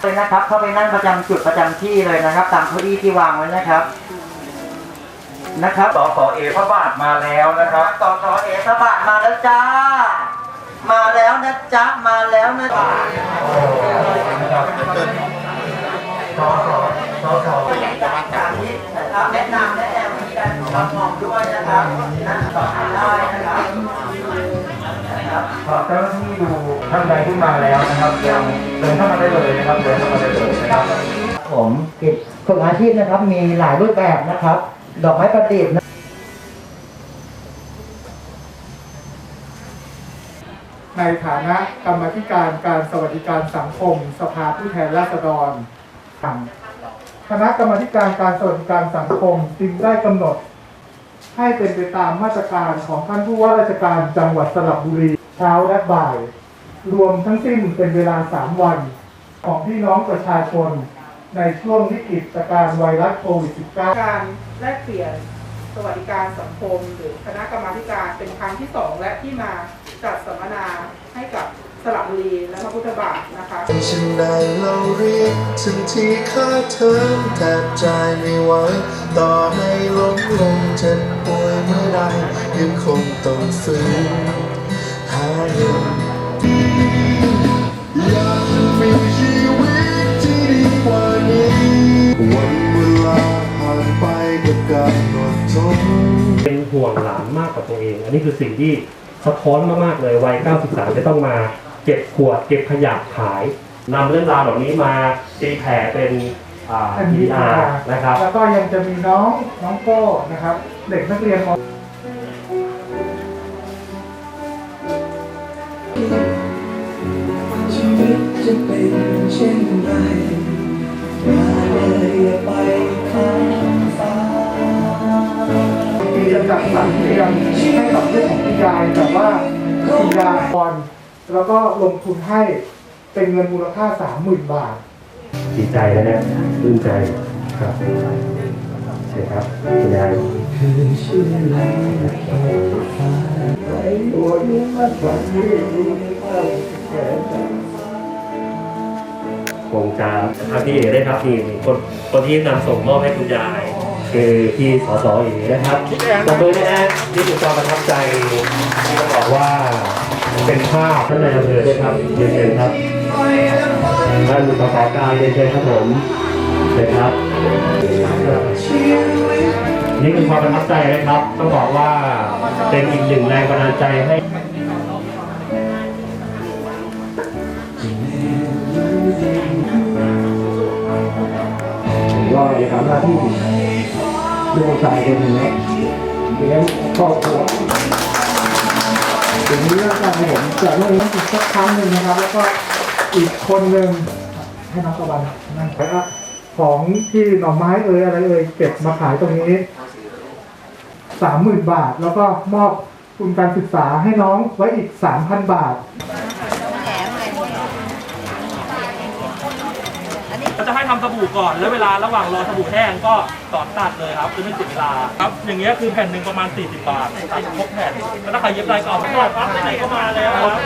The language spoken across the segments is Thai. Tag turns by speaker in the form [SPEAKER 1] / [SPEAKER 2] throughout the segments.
[SPEAKER 1] เลยนะครับ เข้าไปนั่งประจำจุดประจำที่เลยนะครับ ตามเก้าอี้ที่วางไว้นะครับนะครับสสเอพระบาทมาแล้วนะครับสสเอพระบาทมาแล้วจ้า มาแล้วนะจ๊ะมาแล้วนะจ๊ะสสสสจากที่นะครับแนะนำแนะแนววิธีการทำหมองด้วยนะครับนั่งต่อได้นะครับนะครับขอ เจ้าหน้าที่ดูท่านใดที่มาแล้วนะครับเดินเดินเข้ามาได้เลยนะครับเดินเข้ามาได้เลยนะครับผมกิจฝึกอาชีพนะครับ มีหลายรูปแบบนะครับ ดอกไม้ประดิษฐ์นะ
[SPEAKER 2] ในฐานะกรรมาธิการการสวัสดิการสังคม สภาผู้แทนราษฎรคณะกรรมาธิการการสวัสดิการสังคมจึงได้กำหนด ให้เป็นไปตามมาตรการของท่านผู้ว่าราชการจังหวัดสระบุรีเช้าและบ่าย รวมทั้งสิ้นเป็นเวลา 3 วัน ของพี่น้องประชาชน ในช่วงวิกฤตการณ์ไวรัสโควิด -19
[SPEAKER 3] การแลกเปลี่ยนสวัสดิการสังคม หรือคณะกรรมาธิการเป็นครั้งที่สองและที่มาจัดสัมมนาให้กับสระบุรีและพระพุทธบาทนะคะ
[SPEAKER 4] ฉันได้เราเรียกถึงที่ค่าเทอมแทบจ่ายไม่ไหวต่อให้ล้มลงเจ็บป่วยเมื่อใดยังคงต้องฝืนหาเงิน ยังมีชีวิตที่ดีกว่านี้ วันเวลาผ่านไปกับการอดทน
[SPEAKER 5] เป็นห่วงหลานมากกว่าตัวเอง อันนี้คือสิ่งที่สะท้อนมากๆเลยวัย 93 จะต้องมาเก็บขวดเก็บขยะขายนำเรื่องราวเหล่านี้มาตีแผ่เป็นอ่า PR นะครับ
[SPEAKER 2] แล้วก็ยังจะมีน้องน้องโก้นะครับ เด็กนักเรียนม
[SPEAKER 6] จะเป็นเช่นไรมาเลยอย่าไปข้ามฟ้า
[SPEAKER 2] ปีจะจัดสรรเตรียมให้กับเรื่องของคุณยายแต่ว่าคุณยายก่อนแล้วก็ลงทุนให้เป็นเงินมูลค่า30,000บาท
[SPEAKER 5] ดีใจนะเนี่ยปลื้มใจครับใช่ครับคุณยาย
[SPEAKER 6] คือชื่ออะไรฟ้าไว้ตัวนี้มาฝันที่ดีเข้าแก่
[SPEAKER 5] คงจะทางพี่เอได้ครับนี่คนคนที่นำส่งมอบให้คุณยาย คือพี่สสเอนะครับตบมือนะฮะนี่คือความประทับใจที่ต้องบอกว่าเป็นภาพท่านนายอำเภอด้วยครับเรียนเชิญครับท่านสสการเรียนเชิญครับผมเชิญครับ นี่คือความประทับใจนะครับ ต้องบอกว่าเป็นอีกหนึ่งแรงบันดาลใจให้
[SPEAKER 2] ผม ก็จะทำหน้าที่ลูกชายคนหนึ่งนเลี้ยงครอบครัวถึงนี้แล้วกันผมจะเล่นอีกสักครั้งหนึ่งนะครับ แล้วก็อีกคนหนึ่งให้น้องตะวันนั่งแล้วของที่หน่อไม้เอ่ยอะไรเอ่ยเก็บมาขายตรงนี้สามหมื่นบาท แล้วก็มอบทุนการศึกษาให้น้องไว้อีกสามพันบาท
[SPEAKER 7] ให้ทำสบู่ก่อนแล้วเวลาระหว่างรอสบู่แห้งก็สอนตัดเลยครับจะไม่เสียเวลาครับอย่างเงี้ยคือแผ่นหนึ่งประมาณ 40 บาทตัดครบแผ่นแล้วถ้าใครเย็บลายก็เอาไปก่อนปั๊บไหนก็มาแล้วครับ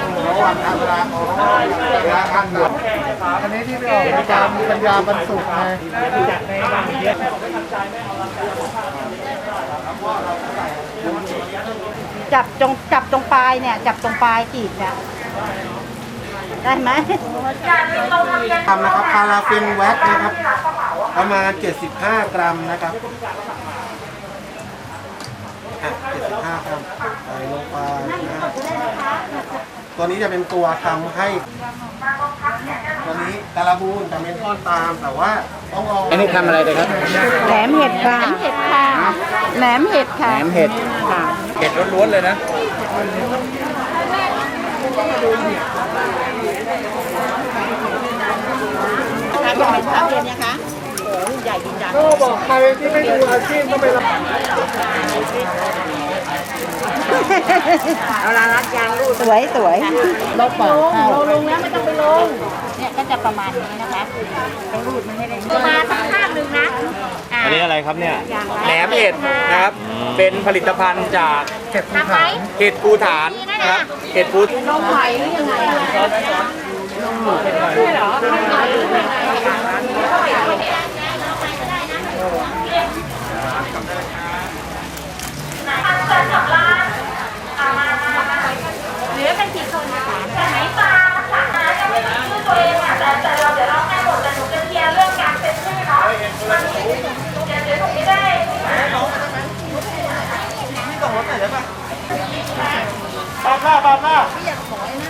[SPEAKER 7] ใช่ใช่ครับแห้งเลยครับ
[SPEAKER 2] อันนี้ที่ไปออกรายการมีปัญญาบรรสุขไง
[SPEAKER 7] จากในบางเยอะไม่ทันใจไม่เอาละกัน
[SPEAKER 8] จับตรงจับตรงปลายเนี่ยจับตรงปลายจีบเนี่ย ได้ไหม
[SPEAKER 4] ทำนะครับพาราฟินแว็กนะครับ ประมาณ 75 กรัมนะครับอะ75 กรัมใส่ลงไปนะตัวนี้จะเป็นตัวทำให้ ตัวนี้การบูนจะเป็นทอดตามแต่ว่าต้องรออันนี้ทำอะไรเลยครับ
[SPEAKER 8] แหนมเห็ดค่ะ แหนมเห็ดค่ะ แหนมเห็ดค่ะแหนมเห็ดค่ะ
[SPEAKER 4] เห็ดล้วนๆเลยนะ
[SPEAKER 8] ค่ะจะเป็นข้าวเย็นะคะโอ้ใหญ่จริงจัง
[SPEAKER 2] ก็บอกใครที่ไม่ดูอาชีพก็ไปรับ
[SPEAKER 8] เอาละรัดยางรูดสวยสวยลบลงเราลงแล้วไม่ต้องไปลง เนี่ยก็จะประมาณนี้นะคะต้องรูดมันให้ได้มาสักข้างหนึ่งนะ
[SPEAKER 9] อันนี้อะไรครับเนี่ย
[SPEAKER 8] แหนมเห็ด
[SPEAKER 9] นะครับเป็นผลิตภัณฑ์จาก
[SPEAKER 2] เก็บภูฐาน
[SPEAKER 9] เห็ดปูฐานนะครับ เห็ดปู
[SPEAKER 8] ลงไหวหรือยังไง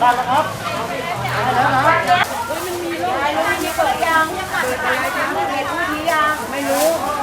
[SPEAKER 10] ตัดแล้วครับมันมีโรคมี
[SPEAKER 8] เปิดยางยังขาดขาดไม่รู้